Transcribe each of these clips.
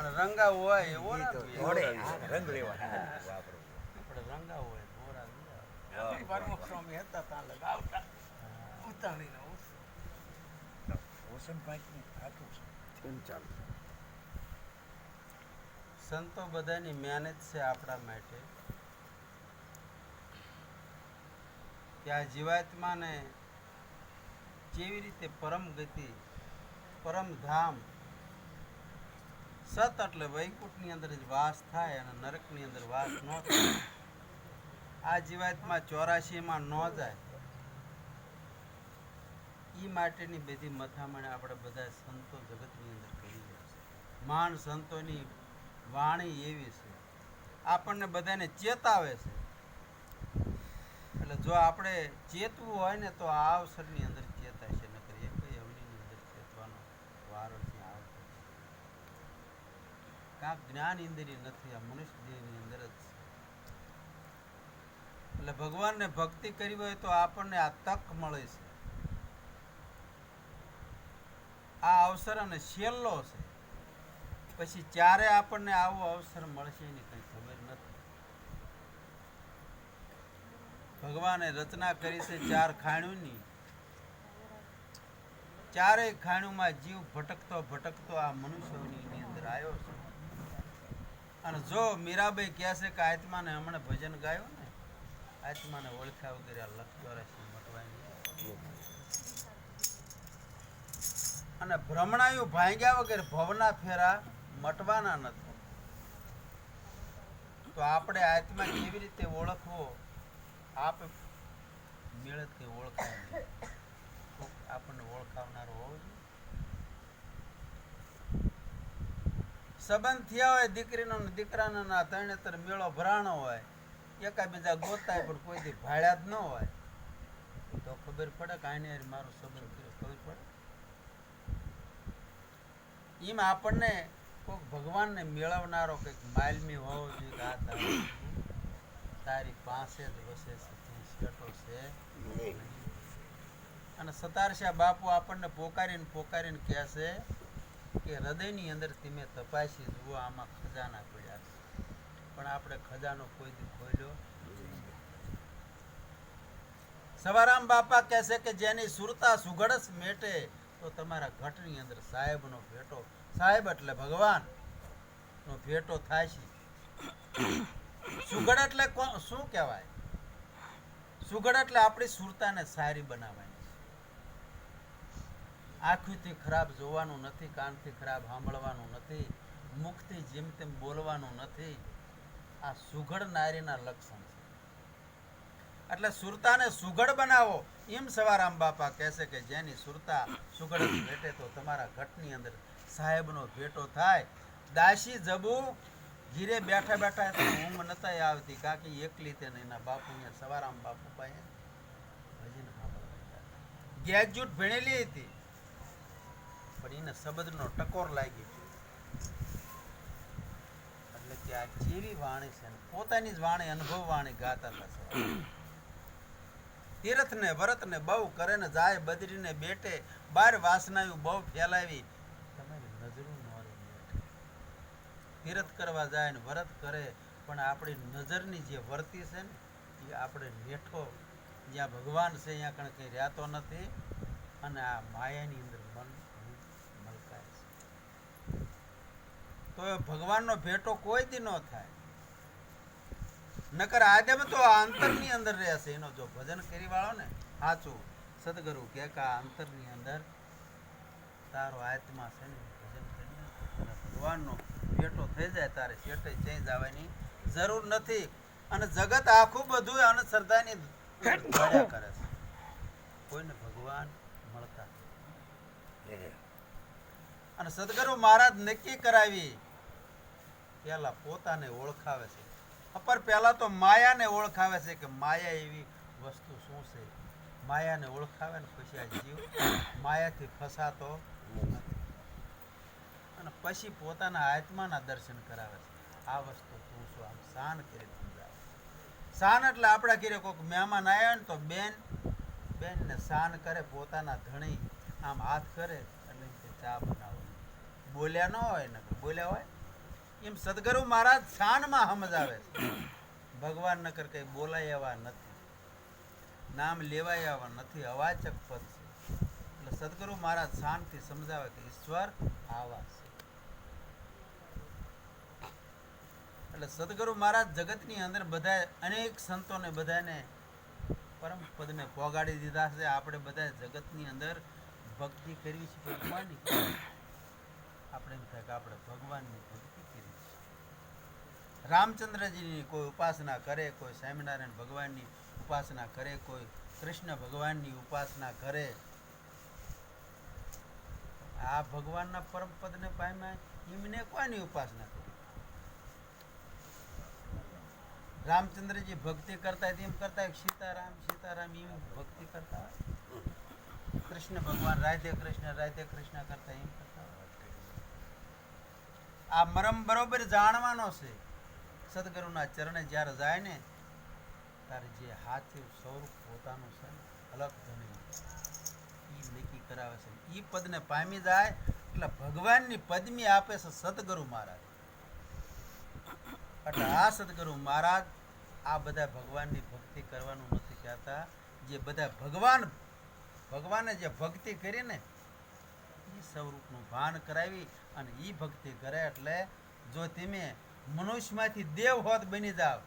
અને રંગા હોય એવો હા, રંગ લેવા આપણે રંગા હોય લીધા. હા. સ્વામી હતા ત્યાં લગાવતા ઉતાણીને ઉસ. ઓસન પાંચની થાતું છે સંતો બધાની મહેનત છે આપણા માટે કે આ જીવાત્માને કેવી રીતે પરમ ગતિ પરમ ધામ સત એટલે વૈકુંઠની અંદર જ વાસ થાય અને નરકની અંદર વાસ ન થાય. આ જીવાતમાં ચોરાશીમાં ન જાય. એ માટેની બધી મથામણ આપણે બધા સંતો જગતની અંદર કરી રહ્યા છે. મહાન સંતોની વાણી એવી છે. આપણને બધાને ચેતાવે છે. એટલે જો આપણે ચેતવું હોય ને તો આ અવસરની અંદર ચેતાય છે નકર એક અવનીની અંદર ચેતવાનો વારો ત્યાં આવતો કાંક જ્ઞાન ઇન્દ્રિય નથી, આ મનુષ્ય દેહની અંદર જ એટલે ભગવાનને ભક્તિ કરી હોય તો આપણને આ તક મળે છે. આ અવસર અને છેલ્લો છે. પછી ચારે આપણને આવો અવસર મળશે એની કંઈ ખબર નથી. ભગવાને રચના કરી છે ચાર ખાણુની. ચારેય ખાણુમાં જીવ ભટકતો ભટકતો આ મનુષ્યની અંદર આવ્યો છે. અને જો મીરાબાઈ કહે છે કે આત્માને હમણાં ભજન ગાયું ને, આત્માને ઓળખ્યા વગેરે આ લખ ચોરાશી મટવાની અને ભ્રમણાયું ભાંગ્યા વગર ભવના ફેરા મટવાના નથી. તો આપણે આત્મા કેવી રીતે ઓળખવો? આપ મેળતથી ઓળખાય નહીં. આપણને ઓળખાવનારો હોવો જોઈએ સંબંધ થયા હોય દીકરીનો ને દીકરાનો ના તરણેતર મેળો ભરાણો હોય એકાબીજા ગોતાય પણ કોઈથી ભાડ્યા જ ન હોય. તો ખબર પડે કે આને મારો સંબંધ થયો ખબર પડે? એમ આપણને કોઈક ભગવાનને મેળવનારો કંઈક માલમી હોવો જોઈએ કે આ તારી પાસે જ વસે છે અને સતારશા બાપુ આપણને પોકારીને પોકારીને કહે છે કે હૃદયની અંદર તમે તપાસી જુઓ આમાં ખજાના પડ્યા છે. પણ આપણે ખજાનો કોઈ દી ખોલ્યો સવારામ બાપા કહે છે કે જેની સુરતા સુઘડસ મેટે, તો તમારા ઘટની અંદર સાહેબનો ભેટો, સાહેબ એટલે ભગવાન નો ભેટો થાય છે. સુઘડ એટલે શું કહેવાય? સુઘડ એટલે આપણી સુરતાને સારી બનાવવાની આંખથી ખરાબ જોવાનું નથી, કાનથી ખરાબ સાંભળવાનું નથી, મુખથી જેમ તેમ બોલવાનું નથી. આ સુઘડ નારીના લક્ષણ છે. એટલે સુરતાને સુઘડ બનાવો. એમ સવારામ બાપા કહેશે કે જેની સુરતા સુઘડ ભેટે તો તમારા ઘટની અંદર સાહેબનો ભેટો થાય. દાસી જબુ ઘીરે બેઠા બેઠા ઊંઘ નતા આવતી. કાકી એકલી તેને એના બાપુ સવારામ બાપુ પાસે ગ્રેજ્યુએટ ભણેલી હતી. પણ શબ્દનો ટકોર લાગી ગયો. એટલે કે આ જેવી વાણી છે પોતાની જ વાણી, અનુભવ વાણી ગાતા હતા સવારે. તીર્થ ને બહુ કરે ને જાય, બદરીને બેટે બાર વાસનાયું બહુ ફેલાવી. તમારી નજરું નોરી તીર્થ કરવા જાય ને વ્રત કરે, પણ આપણી નજરની જે વર્તી છે ને, એ આપણે નેઠો. જ્યાં ભગવાન છે, ત્યાં કણ કંઈ રહેતો નથી. અને આ માયાની અંદર મન ઘણું મલકાય છે તો એ ભગવાનનો ભેટો કોઈ દી ન થાય. નકર આદમ તો આ અંતરની અંદર રહેશે. એનો જો ભજન કરી વાળો ને સાચું સદગુરુ કે આ અંતરની અંદર તારો આત્મા છે ને ભજન કરીને ભગવાનનો ભેટો થઈ જાય તારે શેઠે ચેન્જ આવવાની જરૂર નથી. અને જગત આખું બધું અંધશ્રદ્ધાની કરે છે. કોઈને ભગવાન મળતા. અને સદગુરુ મહારાજ નક્કી કરાવી પેલા પોતાને ઓળખાવે છે. અપર પહેલા તો માયાને ઓળખાવે છે કે માયા એવી વસ્તુ શું છે? માયાને ઓળખાવે ને પછી આ જીવ માયાથી ફસાતો નથી. અને પછી પોતાના આત્માના દર્શન કરાવે છે. આ વસ્તુ તું શું આમ શાન કરી સમજાવે? શાન એટલે આપણા ઘરે કોઈક મહેમાન આવ્યા ને તો બેન, બેનને શાન કરે, પોતાના ધણી આમ હાથ કરે એટલે ચા બનાવો. બોલ્યા ન હોય ને બોલ્યા હોય? એમ સદગુરુ મહારાજ શાનમાં સમજાવે છે. ભગવાન નકર કઈ બોલાય એવા નથી. નામ લેવાય એવા નથી. અવાચક પદ છે. એટલે સદગુરુ મહારાજ શાનથી સમજાવે કે ઈશ્વર આવા છે. એટલે સદગુરુ મહારાજ જગતની અંદર બધા અનેક સંતોને બધાને પરમ પદને પોગાડી દીધા છે. આપણે બધા જગતની અંદર ભક્તિ કરવી છે ભગવાનની આપણે એમ થાય કે આપણે ભગવાનની ભક્તિ રામચંદ્રજીની કોઈ ઉપાસના કરે, કોઈ સ્વામિનારાયણ ભગવાનની ઉપાસના કરે, કોઈ કૃષ્ણ ભગવાનની ઉપાસના કરે. આ ભગવાનના પરમ પદને પામ્યા, એમને કોની ઉપાસના કરી? રામચંદ્રજી ભક્તિ કરતા એમ કરતા સીતારામ સીતારામ એમ ભક્તિ કરતા કૃષ્ણ ભગવાન રાધે કૃષ્ણ રાધે કૃષ્ણ કરતા એમ કરતા આ મરમ બરોબર જાણવાનો છે. સદગુરુના ચરણે જ્યારે જાય ને, ત્યારે જે હાથે સ્વરૂપ પોતાનું છે અલગ ધણી એ નક્કી કરાવે છે. એ પદને પામી જાય, એટલે ભગવાનની પદમી આપે છે સદગુરુ મહારાજ. એટલે આ સદગુરુ મહારાજ આ બધા ભગવાનની ભક્તિ કરવાનું નથી કહેતા. જે બધા ભગવાન, ભગવાને જે ભક્તિ કરી ને એ સ્વરૂપનું ભાન કરાવી અને એ ભક્તિ કરે એટલે જો તમે મનુષ્યમાંથી દેવ હોત બની જાવ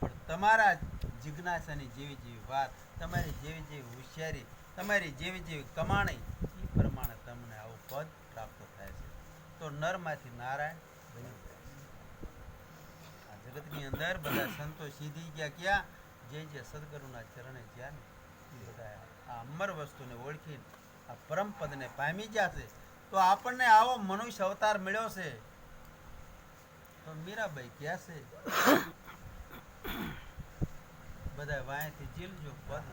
પણ તમારા જિજ્ઞાસાની જેવી જેવી વાત, તમારી જેવી જેવી હોશિયારી, તમારી જેવી જેવી કમાણી એ પ્રમાણે તમને આવું પદ પ્રાપ્ત થાય છે. તો નરમાંથી નારાયણ બની જાય આ જગતની અંદર બધા સંતો સીધી ગયા ક્યાં? જે જે સદગુરુના ચરણે જ્યાં બધા આ અમર વસ્તુને ઓળખીને આ પરમ પદને પામી ગયા તો આપણને આવો મનુષ્ય અવતાર મળ્યો છે. તો મીરાબાઈ ક્યાં છે? બધા વાંયથી જીલજો પદ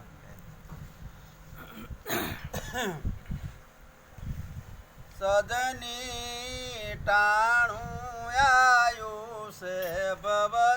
સદની ટાણું આયુ છે ભવજળ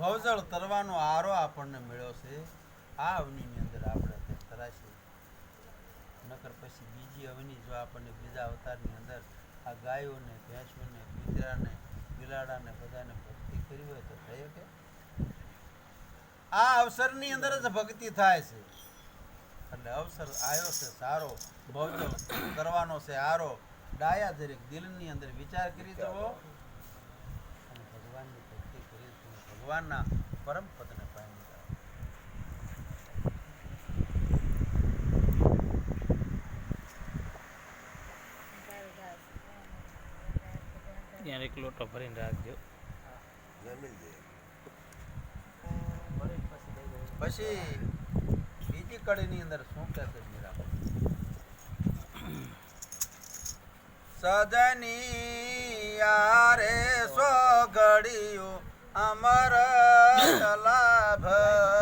ભવજળ તરવાનો આરો આપણને મળ્યો છે. આ અવનીની અંદર આપણે તરાશી. નકર પછી બીજી અવની જો આપણને બીજા અવતારની અંદર આ ગાયોને, ભેંસોને કૂતરાને બિલાડાને બધાને ભક્તિ કરી હોય તો થઈ શકે. આ અવસરની અંદર જ ભક્તિ થાય છે. એટલે અવસર આવ્યો છે સારો. ભવજો કરવાનો છે આરો. ડાયા દરેક દિલની અંદર વિચાર કરી જવો અને ભગવાનની ભક્તિ કરી તમે ભગવાનના પરમ પદને પામી ત્યાં એક લોટો ભરીને રાખજો. પછી બીજી કડીની અંદર શું કહે છે સજની યારે સો ઘડિયું અમર લાભનું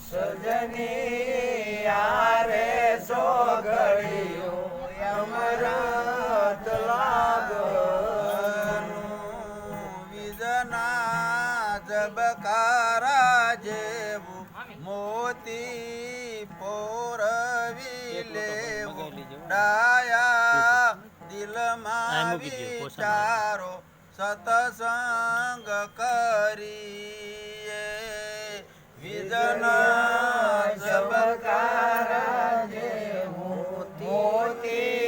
સજની આરે સો ઘડિયું અમરત વિજના જબકારા જેવું મોતી પોરવી લેવું ડાયા દિલમાં. વિચારો સતસંગ કરીએ. વિજન જબકારા છે? મોતી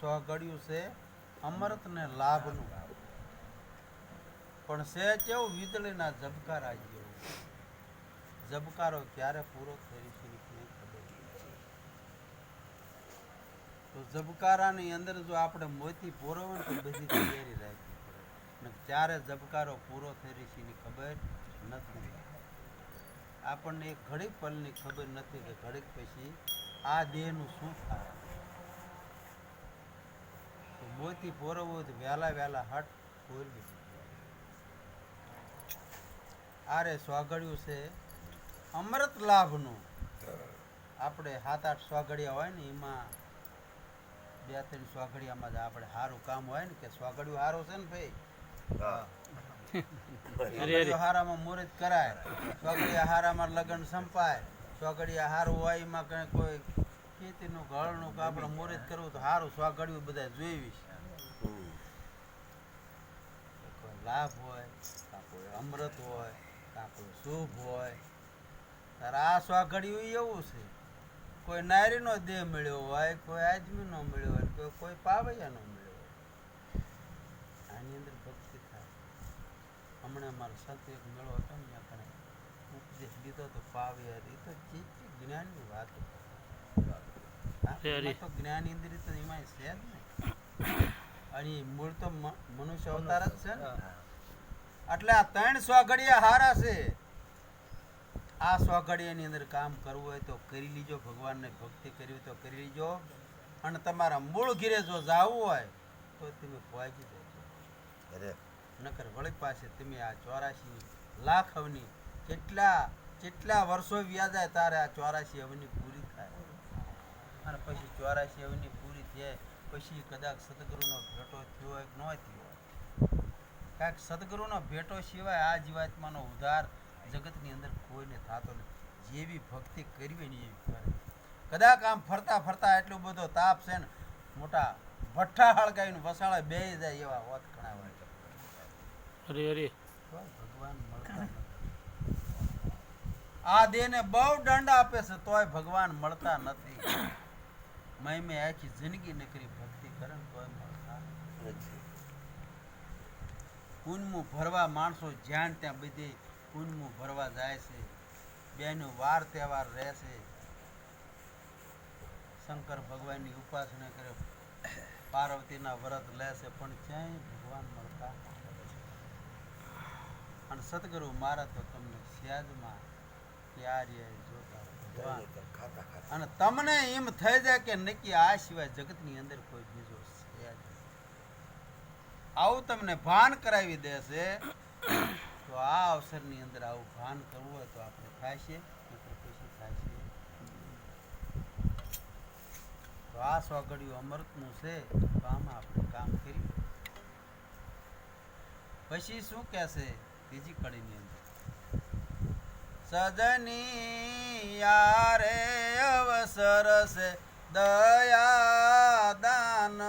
સ્વગડ્યું છે અમૃતને લાભનું. પણ છે કેવું વીજળીના ઝબકારા જેવું ઝબકારો ક્યારે પૂરો થઈ છે. તો ઝબકારાની અંદર જો આપણે મોતી પોરવો તો બધી તૈયારી રાખવી પડે. ક્યારે ઝબકારો પૂરો થઈ છે ખબર નથી. આપણને એક ઘડીક પલની ખબર નથી કે ઘડીક પછી આ દેહનું શું થાય. મોતી પોરવો તો વહેલા વહેલા હટ પોરવી આરે સ્વાગડ્યું છે. અમૃત લાભનું. આપણે સાત આઠ સ્વાગડિયા હોય ને એમાં બે ત્રણ સ્વાગડિયામાં જ આપણે સારું કામ હોય ને કે સ્વાગળ્યું સારું છે ને ભાઈ? હારામાં મુહૂર્ત કરાય સ્વાગડિયા હારામાં લગ્ન સંપાય સ્વાગડિયા હારું હોય એમાં કઈ કોઈ ખેતીનું ઘરનું કે આપણે મુહૂર્ત કરવું તો સારું સ્વાગડિયું બધા જોઈવી કોઈ લાભ હોય અમૃત હોય કાં કોઈ શુભ હોય. તારે આ એવું છે. કોઈ નારીનો દેહ મળ્યો હોય કોઈ આદમીનો મળ્યો હોય કોઈ કોઈ પાવૈયાનો મળ્યો હોય. આની અંદર ભક્તિ થાય. હમણાં મારો સંત એક મેળો હતો ને ત્યાં કણે ઉપદેશ લીધો તો પાવ્યા એ તો ચીચી જ્ઞાનની વાત. તો જ્ઞાન ઇન્દ્રિય તો એમાં છે જ ને. અને મૂળ તો મનુષ્ય અવતાર જ છે ને. એટલે આ ત્રણ સ્વઘડિયા હારા છે. આ સ્વઘડિયાની અંદર કામ કરવું હોય તો કરી લીજો ભગવાનને ભક્તિ કરવી હોય તો કરી લીજો. અને તમારા મૂળ ઘીરે જો જાવું હોય તો તમે પહોંચી જજો. અરે. નકર વળી પાસે તમે આ ચોરાશી લાખ અવની કેટલા કેટલા વર્ષો વ્યાજાય તારે આ ચોરાશી અવની પૂરી થાય. અને પછી ચોરાશી અવની પૂરી થાય પછી કદાચ સદગુરુનો ભેટો થયો હોય કે ન થયો કાંઈક સદગુરુનો ભેટો સિવાય આ જીવાત્માનો ઉદ્ધાર જગતની અંદર કોઈને થતો નથી. જેવી ભક્તિ કરવી ને એવી કરે કદાચ આમ ફરતા ફરતા એટલો બધો તાપ છે ને મોટા ભઠ્ઠા હળગાવીને વસાળે બે જાય એવા હોત ઘણા હોય. અરે અરે ભગવાન મળતા. આ દેહને બહુ દંડ આપે છે તોય ભગવાન મળતા નથી. મેં મેં આખી જિંદગી નકરી ભક્તિ કરે ને તોય મળતા નથી. કુંજમું ભરવા માણસો જ્યાં ત્યાં બધે કુંજમું ભરવા જાય છે. બેનો વાર તહેવાર રહેશે શંકર ભગવાનની ઉપાસના કરે. પાર્વતીના વ્રત લેશે પણ ક્યાંય ભગવાન મળતા. અને સદગુરુ મારા તો તમને સ્યાદમાં ક્યારે જોતા ભગવાન. ખાતા ખાતા. અને તમને એમ થઈ જાય કે નક્કી આ સિવાય જગતની અંદર કોઈ બીજો. આવું તમને ભાન કરાવી દેશે, તો આ અવસરની અંદર આવું ભાન કરવું હોય તો આપણે નહીંતર તો આ સોગડિયું અમૃતનું છે, તો આમાં આપણે કામ કર્યું. પછી શું કહેશે ત્રીજી કડીની અંદર? સજની યારે અવસર છે, દયા દાન.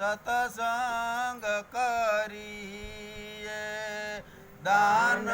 સતસંગ કરીએ. દાન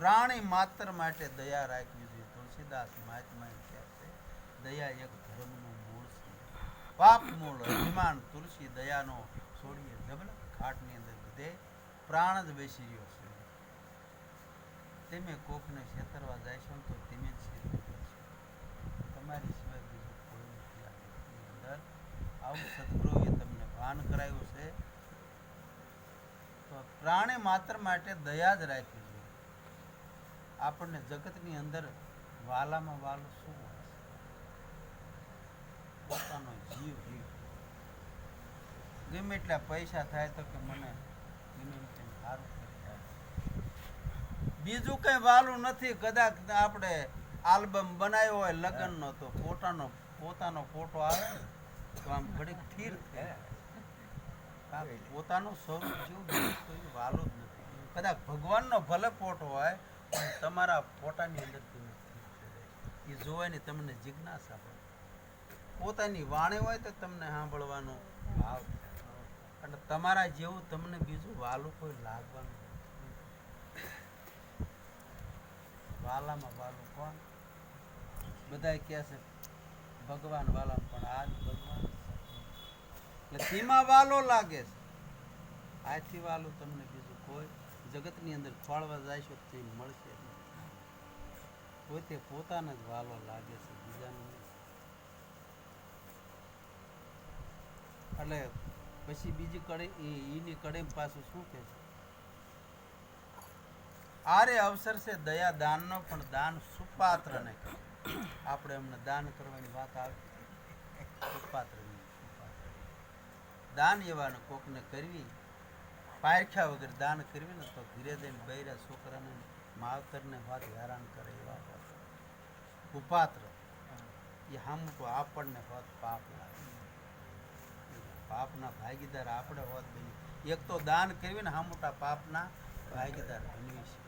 પ્રાણી માત્ર માટે દયા રાખવી જોઈએ. તુલસીદાસ મહાત્મા કહે છે, દયા એક ધર્મનું મૂળ છે. પાપ મૂળ અભિમાન તુલસી દયાનો છોડીએ જબલક ઘાટની અંદર લીધે પ્રાણ જ બેસી રહ્યો છે. તમે કોકને છેતરવા જાયશો ને તો તમે જ તમારી સિવાય બીજું કોઈ નથી અંદર. આવું સદગુરુએ તમને ભાન કરાયું છે. તો પ્રાણી માત્ર માટે દયા જ રાખવી આપણને જગતની અંદર વાલામાં વાલું શું હોય છે? પોતાનો જીવ જીવ. ગમે એટલા પૈસા થાય તો કે મને ગમે તેમ સારું બીજું કઈ વાલું નથી, કદાચ આપણે આલ્બમ બનાવ્યો હોય લગ્નનો તો પોતાનો પોતાનો ફોટો આવે તો આમ ઘડીક ઠીર પોતાનું સ્વરૂપ જેવું વાલું જ નથી. કદાચ ભગવાનનો ભલે ફોટો હોય તમારા પોતાની અંદર તમે સ્થિર થઈ જાય. એ જોવાની તમને જિજ્ઞાસા પોતાની વાણી હોય તો તમને સાંભળવાનો ભાવ. એટલે તમારા જેવું તમને બીજું વાલું કોઈ લાગવાનું વાલામાં વાલું કોણ બધા કહે છે, ભગવાન વાલા પણ આ જ ભગવાન એટલે ધીમા વાલો લાગે છે આથી વાલું તમને જગતની અંદર ખોળવા જાય તો તે મળશે પોતે પોતાને જ વાલો લાગે છે, બીજાને એટલે પછી બીજી કડે એની કડી પાછું શું કહે છે? આરે અવસર છે દયા દાનનો, પણ દાન સુપાત્ર ને આપણે એમને દાન કરવાની વાત આવે. સુપાત્ર દાન એવાને કોકને કરવી પારખ્યા વગર દાન કરવી ને તો ધીરે ધીરે બૈરા છોકરાને, માવતરને વાત હેરાન કરે એવા હોય. કુપાત્ર. એ હામું આપણને હોત પાપ પાપના ભાગીદાર આપણે હોત બની. એક તો દાન કરવી ને હામુટા પાપના ભાગીદાર બનવી છે.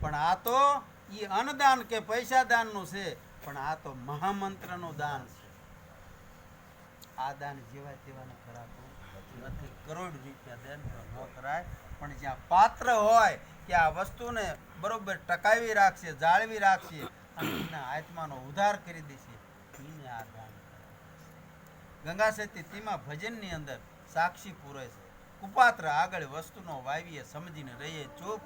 પણ આ તો એ અન્નદાન કે પૈસા દાનનું છે, પણ આ તો મહામંત્રનું દાન છે. આ દાન જેવા તેવાને ખરાબ કરોડ રૂપિયા દેન ન કરાય. પણ જ્યાં પાત્ર હોય કે આ વસ્તુને બરોબર ટકાવી રાખશે, જાળવી રાખશે અને એના આત્માનો ઉદ્ધાર કરી દેશે. એને આ દાન ગંગા સતી તેમાં ભજનની અંદર સાક્ષી પૂરે છે. કુપાત્ર આગળ વસ્તુનો વાવીએ સમજીને રહીએ ચૂપ.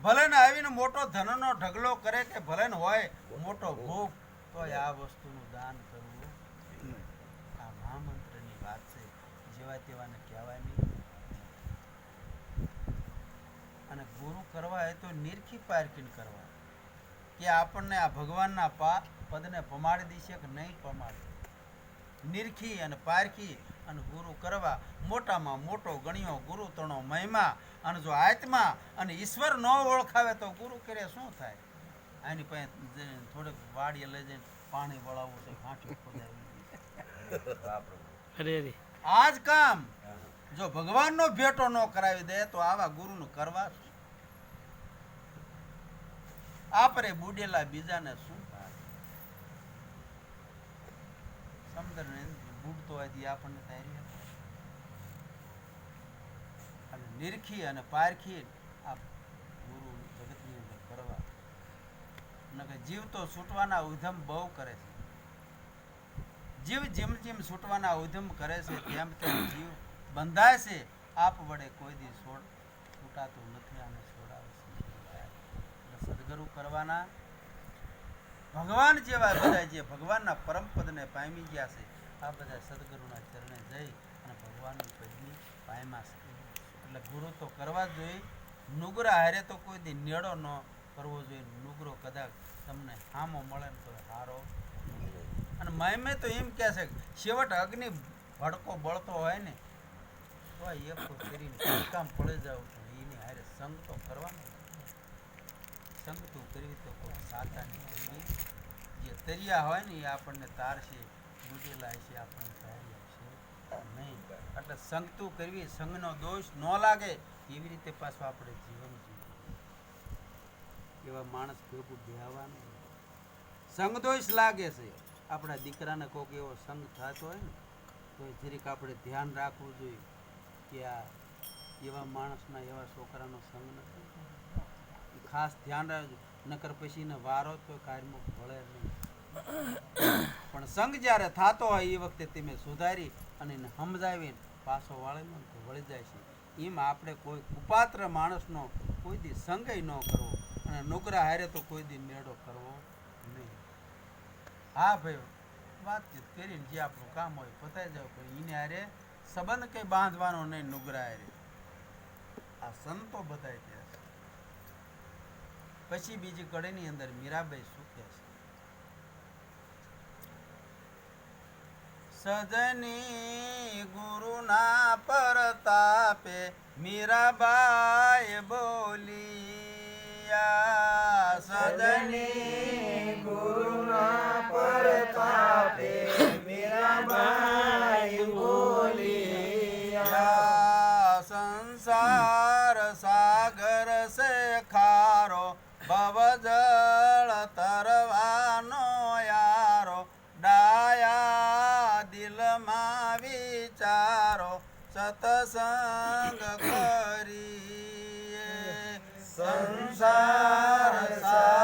ભલે ને આવીને મોટો ધનનો ઢગલો કરે કે ભલે હોય મોટો ભૂખ તો આ વસ્તુનું દાન કરવું આ મહામંત્રની વાત છે જેવા તેવાને કહેવાય નહીં. અને ગુરુ કરવા એ તો નિરખી પારખીને કરવા. કે આપણને આ ભગવાનના પા પદને પમાડી દેશે કે નહીં પમાડે નિરખી અને પારખી અને ગુરુ કરવા મોટામાં મોટો ગણ્યો ગુરુ તણો મહિમા. અને જો આત્મા અને ઈશ્વર ન ઓળખાવે તો ગુરુ કરે શું થાય? આની પાસે થોડેક વાડીએ લઈ જઈને પાણી વળાવવું તો ઘાંટી ખોદાવી. અરે. આ જ કામ. જો ભગવાનનો ભેટો ન કરાવી દે તો આવા ગુરુનું કરવા આપણે બુડેલા બીજાને શું સમુદ્રને બુડતો હોય આપણને તૈયારી અને નિરખી અને પારખી આ ગુરુ જગતની અંદર કરવા. જીવ તો છૂટવાના ઉધમ બહુ કરે છે. જીવ જેમ જેમ છૂટવાના ઉધમ કરે છે, તેમ તેમ જીવ બંધાય છે. આપ વડે કોઈ દી છોડ છૂટાતું નથી અને છોડાવે છે. સદગુરુ કરવાના ભગવાન જેવા બધા જે ભગવાનના પરમ પદને પામી ગયા છે, આ બધા સદગુરુના ચરણે જઈ અને ભગવાનની પદની પામ્યા છે. એટલે ગુરુ તો કરવા જોઈએ. નુગરા હારે તો કોઈ દી નેડો ન કરવો જોઈએ. નુગરો કદાચ તમને હામો મળે ને તો હારો અને મહેમે તો એમ કહે છે છેવટ અગ્નિ ભડકો બળતો હોય ને, તો એક કરીને કામ પડે જાવ તો એની હારે સંગ તો કરવાનો સંગ તો કરવી તો કોઈ સાતાની કરવી જે તરિયા હોય ને, એ આપણને તારશે ડૂબેલા છે, આપણને તારી આપશે નહીં. એટલે સંગ તો કરવી, સંગનો દોષ ન લાગે. એવી રીતે પાછું આપણે જીવન જીવવું એવા માણસ ભેગું બેહવાનું સંગ દોષ લાગે છે. આપણા દીકરાને કોઈક એવો સંગ થતો હોય ને, તો જરીક આપણે ધ્યાન રાખવું જોઈએ કે આ એવા માણસના, એવા છોકરાનો સંગ નથી ખાસ ધ્યાન રાખજો. નકર પછી એને વારો તો કાર્યમાં ભળે નહીં. પણ સંગ જ્યારે થતો હોય, એ વખતે તમે સુધારી અને એને સમજાવીને પાછો વાળીને તો વળી જાય છે. એમ આપણે કોઈ કુપાત્ર માણસનો કોઈ દી સંગય ન કરવો અને નોકરા હારે તો કોઈ દી મેળો કરવો હા ભાઈ, વાતચીત કરીને જે આપણું કામ હોય પતાવી જાવ પણ એને હારે સંબંધ કંઈ બાંધવાનો નહીં નુગરા રે. આ સંતો બતાવી છે. પછી બીજી કડીની અંદર મીરાબાઈ સુખ્યા છે? સજની ગુરુના પરતાપે મીરાબાઈ બોલિયા સજની ભવજળ તરવાનો યારો. ડાયા દિલમાં વિચારો સતસંગ કરીએ. સંસાર સાગર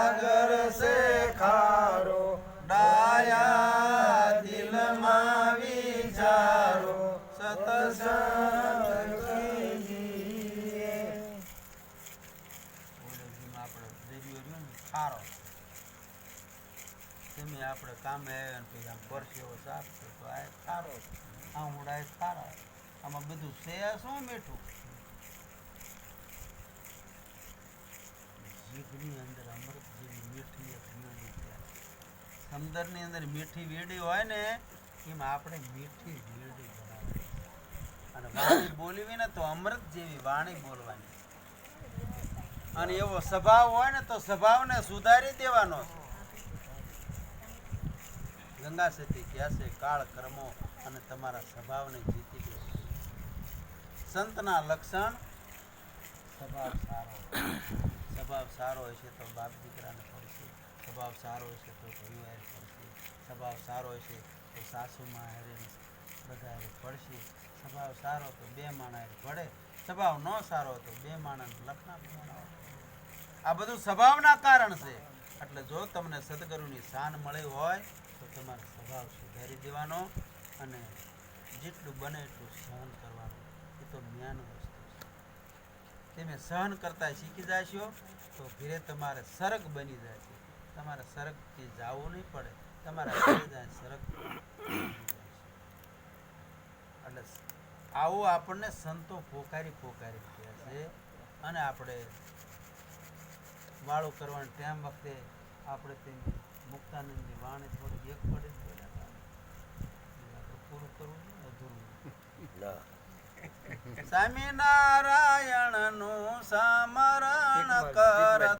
કામે આવ્યા સાફ છે આ આ ઉડાય ખારા આમાં બધું છે શું મીઠું? જીભની અંદર અમૃત જેવી મીઠી એક છે. સમંદરની અંદર મીઠી વીડી હોય ને, એમાં આપણે મીઠી વીડી બનાવી અને વાણી બોલવી ને તો અમૃત જેવી વાણી બોલવાની. અને એવો સ્વભાવ હોય ને તો સ્વભાવને સુધારી દેવાનો છે. ગંગા સતી છે, કાળ કર્મો અને તમારા સ્વભાવને જીતી લે સંતના લક્ષણ? સ્વભાવ સારો. સ્વભાવ સારો હશે તો બાપ દીકરાને પડશે સ્વભાવ સારો હોય છે તો પરિવાર પડશે સ્વભાવ સારો હશે તો સાસુમાં હારે બધા પડશે સ્વભાવ સારો તો બે માણા પડે સ્વભાવ ન સારો તો બે માણસ લખના આ બધું સ્વભાવના કારણ છે. જો તમને સદગુરુની શાન મળી હોય, તો તમારો સ્વભાવ સુધારી દેવાનો અને જેટલું બને એટલું સહન કરવાનું. એ તો જ્ઞાન વસ્તુ છે. તમે સહન કરતા શીખી જશો, તો ધીરે તમારે સરગ બની જાય છે. તમારે સરગથી જવું નહીં પડે. તમારા સરગ એટલે આવું આપણને સંતો પોકારી પોકારી કહે છે. અને આપણે વાળું કરવાનું ટાઈમ વખતે આપણે તેની મુક્તાનંદની વાણી થોડીક એક પડે બોલ્યા હતા. આપણે. પૂરું કરવું ને અધૂરું સ્વામિનારાયણનું. સમરણ કર.